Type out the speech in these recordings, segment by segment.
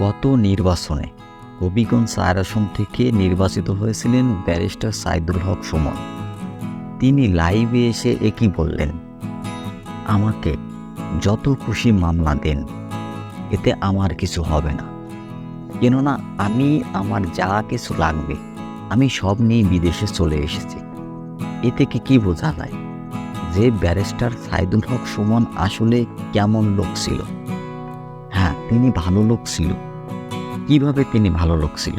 গত নির্বাচনে হবিগঞ্জ চার আসন থেকে নির্বাচিত হয়েছিলেন ব্যারিস্টার সাইদুল হক সুমন। তিনি লাইভে এসে একই বললেন, আমাকে যত খুশি মামলা দেন, এতে আমার কিছু হবে না। কেননা আমি, আমার যা কিছু লাগবে, আমি সব নিয়ে বিদেশে চলে এসেছি। এ থেকে কি বোঝা যায় যে ব্যারিস্টার সাইদুল হক সুমন আসলে কেমন লোক ছিল? তিনি ভালো লোক ছিল। কীভাবে তিনি ভালো লোক ছিল?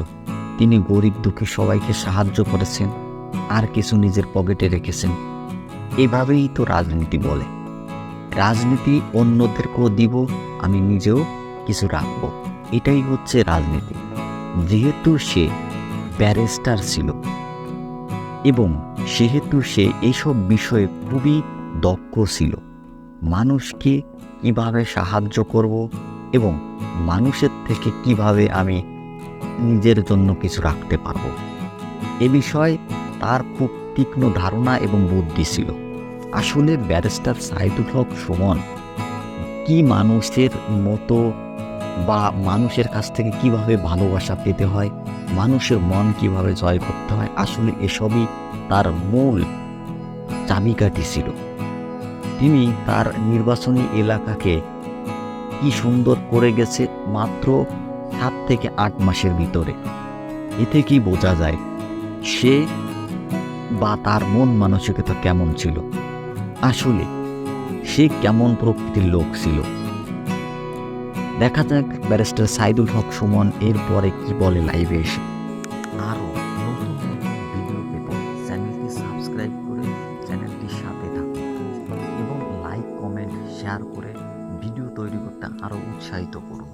তিনি গরিব দুঃখী সবাইকে সাহায্য করেছেন, আর কিছু নিজের পকেটে রেখেছেন। এভাবেই তো রাজনীতি বলে। রাজনীতি অন্যদেরকেও দিব, আমি নিজেও কিছু রাখব। এটাই হচ্ছে রাজনীতি। যেহেতু সে ব্যারিস্টার ছিল এবং সেহেতু সে এইসব বিষয়ে খুবই দক্ষ ছিল, মানুষকে কীভাবে সাহায্য করব এবং মানুষের থেকে কীভাবে আমি নিজের জন্য কিছু রাখতে পারব? এ বিষয়ে তার খুব তীক্ষ্ণ ধারণা এবং বুদ্ধি ছিল। আসলে ব্যারিস্টার সাইদুল হক সুমন কি মানুষের মতো বা মানুষের কাছ থেকে কীভাবে ভালোবাসা পেতে হয়, মানুষের মন কীভাবে জয় করতে হয়, আসলে এসবই তার মূল চাবিকাঠি ছিল। তিনি তার নির্বাচনী এলাকাকে কি সুন্দর করে গেছে মাত্র সাত থেকে আট মাসের ভিতরে। এতে কি বোঝা যায়? সে বা তার মন মানসিকতা কেমন ছিল? আসলে সে কেমন প্রকৃতির লোক ছিল? দেখা যাক ব্যারিস্টার সাইদুল হক সুমন এরপরে কি বলে লাইভে এসে। আরও সাবস্ক্রাইব করে চ্যানেলটির সাথে থাকুন এবং লাইক কমেন্ট শেয়ার করে ভিডিও তৈরি করতে আরও উৎসাহিত করুন